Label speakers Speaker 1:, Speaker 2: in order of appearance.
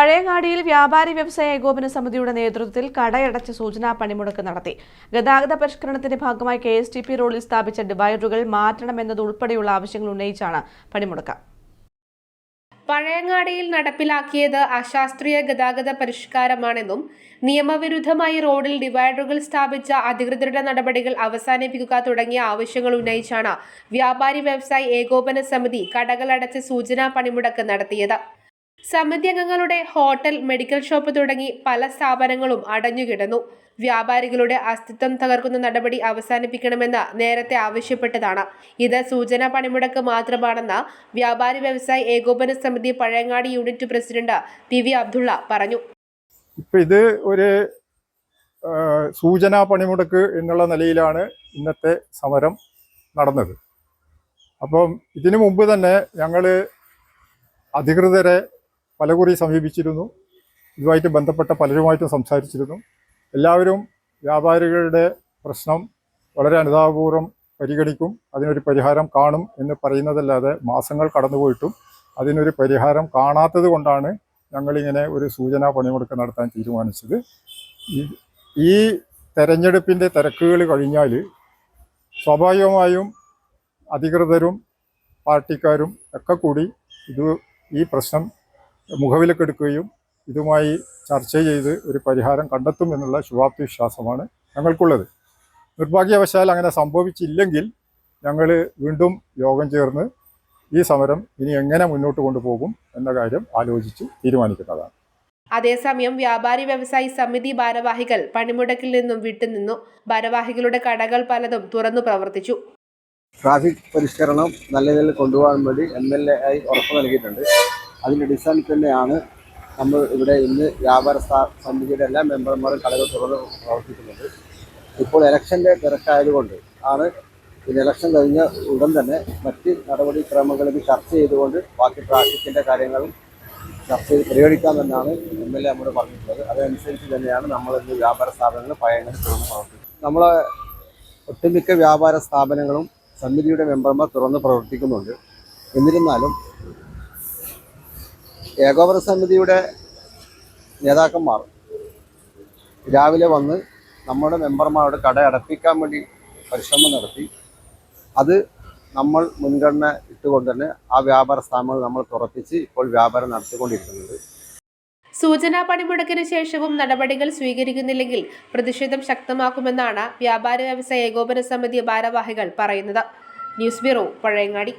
Speaker 1: പഴയങ്ങാടിയിൽ വ്യാപാരി വ്യവസായ ഏകോപന സമിതിയുടെ നേതൃത്വത്തിൽ കടയടച്ച് സൂചനാ പണിമുടക്ക് നടത്തി. ഗതാഗത പരിഷ്കരണത്തിന്റെ ഭാഗമായി കെ എസ് ടി പി റോഡിൽ സ്ഥാപിച്ച ഡിവൈഡറുകൾ മാറ്റണമെന്നതുൾപ്പെടെയുള്ള ആവശ്യങ്ങൾ ഉന്നയിച്ചാണ് പണിമുടക്ക്.
Speaker 2: പഴയങ്ങാടിയിൽ നടപ്പിലാക്കിയത് അശാസ്ത്രീയ ഗതാഗത പരിഷ്കാരമാണെന്നും നിയമവിരുദ്ധമായി റോഡിൽ ഡിവൈഡറുകൾ സ്ഥാപിച്ച അധികൃതരുടെ നടപടികൾ അവസാനിപ്പിക്കുക തുടങ്ങിയ ആവശ്യങ്ങൾ ഉന്നയിച്ചാണ് വ്യാപാരി വ്യവസായി ഏകോപന സമിതി കടകളടച്ച് സൂചനാ പണിമുടക്ക് നടത്തിയത്. സമിതി അംഗങ്ങളുടെ ഹോട്ടൽ മെഡിക്കൽ ഷോപ്പ് തുടങ്ങി പല സ്ഥാപനങ്ങളും അടഞ്ഞുകിടന്നു. വ്യാപാരികളുടെ അസ്തിത്വം തകർക്കുന്ന നടപടി അവസാനിപ്പിക്കണമെന്ന് നേരത്തെ ആവശ്യപ്പെട്ടതാണ്. ഇത് സൂചനാ പണിമുടക്ക് മാത്രമാണെന്ന് Vyapari Vyavasayi Ekopana Samithi Pazhayangadi unit president P V Abdulla പറഞ്ഞു.
Speaker 3: ഇത് ഒരു സൂചനാ പണിമുടക്ക് എന്നുള്ള നിലയിലാണ് ഇന്നത്തെ സമരം നടന്നത്. അപ്പം ഇതിനു മുമ്പ് തന്നെ ഞങ്ങൾ അധികൃതരെ പലകുറി സമീപിച്ചിരുന്നു. ഇതുമായിട്ട് ബന്ധപ്പെട്ട പലരുമായിട്ടും സംസാരിച്ചിരുന്നു. എല്ലാവരും വ്യാപാരികളുടെ പ്രശ്നം വളരെ അനുതാപപൂർവം പരിഗണിക്കും അതിനൊരു പരിഹാരം കാണും എന്ന് പറയുന്നതല്ലാതെ മാസങ്ങൾ കടന്നുപോയിട്ടും അതിനൊരു പരിഹാരം കാണാത്തത് കൊണ്ടാണ് ഞങ്ങളിങ്ങനെ ഒരു സൂചനാ പണിമുടക്ക് നടത്താൻ തീരുമാനിച്ചത്. ഈ തെരഞ്ഞെടുപ്പിന്റെ തിരക്കുകൾ കഴിഞ്ഞാൽ സ്വാഭാവികമായും അധികൃതരും പാർട്ടിക്കാരും ഒക്കെ കൂടി ഇത് ഈ പ്രശ്നം മുഖവിലക്കെടുക്കുകയും ഇതുമായി ചർച്ച ചെയ്ത് ഒരു പരിഹാരം കണ്ടെത്തും എന്നുള്ള ശുഭാപ്തി വിശ്വാസമാണ് ഞങ്ങൾക്കുള്ളത്. നിർഭാഗ്യവശാൽ അങ്ങനെ സംഭവിച്ചില്ലെങ്കിൽ ഞങ്ങൾ വീണ്ടും യോഗം ചേർന്ന് ഈ സമരം ഇനി എങ്ങനെ മുന്നോട്ട് കൊണ്ടുപോകും എന്ന കാര്യം ആലോചിച്ച് തീരുമാനിക്കുന്നതാണ്.
Speaker 2: അതേസമയം വ്യാപാരി വ്യവസായി സമിതി ഭാരവാഹികൾ പണിമുടക്കിൽ നിന്നും വിട്ടുനിന്നു ഭാരവാഹികളുടെ കടകൾ പലതും തുറന്നു പ്രവർത്തിച്ചു.
Speaker 4: ട്രാഫിക് പരിഷ്കരണം നല്ല നിലയിൽ കൊണ്ടുപോകാൻ വേണ്ടി എം എൽ എ ആയി ഉറപ്പ് നൽകിയിട്ടുണ്ട്. അതിന്റെ അടിസ്ഥാനത്തിൽ തന്നെയാണ് നമ്മൾ ഇവിടെ ഇന്ന് വ്യാപാര സമിതിയുടെ എല്ലാ മെമ്പർമാരും കടകൾ തുറന്ന് പ്രവർത്തിക്കുന്നത്. ഇപ്പോൾ ഇലക്ഷന്റെ തിരക്കായതുകൊണ്ട് ആണ് ഇത് ഇലക്ഷൻ കഴിഞ്ഞ ഉടൻ തന്നെ മറ്റ് നടപടിക്രമങ്ങളിൽ ചർച്ച ചെയ്തുകൊണ്ട് ബാക്കി ട്രാഫിക്കിന്റെ കാര്യങ്ങളും ചർച്ച ചെയ്ത് പരിഗണിക്കാമെന്നാണ് എം എൽ എ നമ്മോട് പറഞ്ഞിട്ടുള്ളത്. അതനുസരിച്ച് തന്നെയാണ് നമ്മൾ ഇന്ന് വ്യാപാര സ്ഥാപനങ്ങൾ പഴയങ്ങനെ തുറന്ന് പ്രവർത്തിക്കുന്നത്. നമ്മളെ ഒട്ടുമിക്ക വ്യാപാര സ്ഥാപനങ്ങളും സമിതിയുടെ മെമ്പർമാർ തുറന്ന് പ്രവർത്തിക്കുന്നുണ്ട്. എന്നിരുന്നാലും ഏകോപന സമിതിയുടെ നേതാക്കന്മാർ രാവിലെ വന്ന് നമ്മുടെ മെമ്പർമാരോട് കട അടപ്പിക്കാൻ വേണ്ടി പരിശ്രമം നടത്തി. അത് നമ്മൾ മുൻഗണന ഇട്ടുകൊണ്ട് തന്നെ ആ വ്യാപാര സ്ഥാപനങ്ങൾ നമ്മൾ തുറപ്പിച്ച് ഇപ്പോൾ വ്യാപാരം നടത്തിക്കൊണ്ടിരിക്കുന്നത്
Speaker 2: സൂചനാ പണിമുടക്കിന് ശേഷവും നടപടികൾ സ്വീകരിക്കുന്നില്ലെങ്കിൽ പ്രതിഷേധം ശക്തമാക്കുമെന്നാണ് വ്യാപാര വ്യവസായ ഏകോപന സമിതി ഭാരവാഹികൾ പറയുന്നത്. News bureau Pazhayangadi.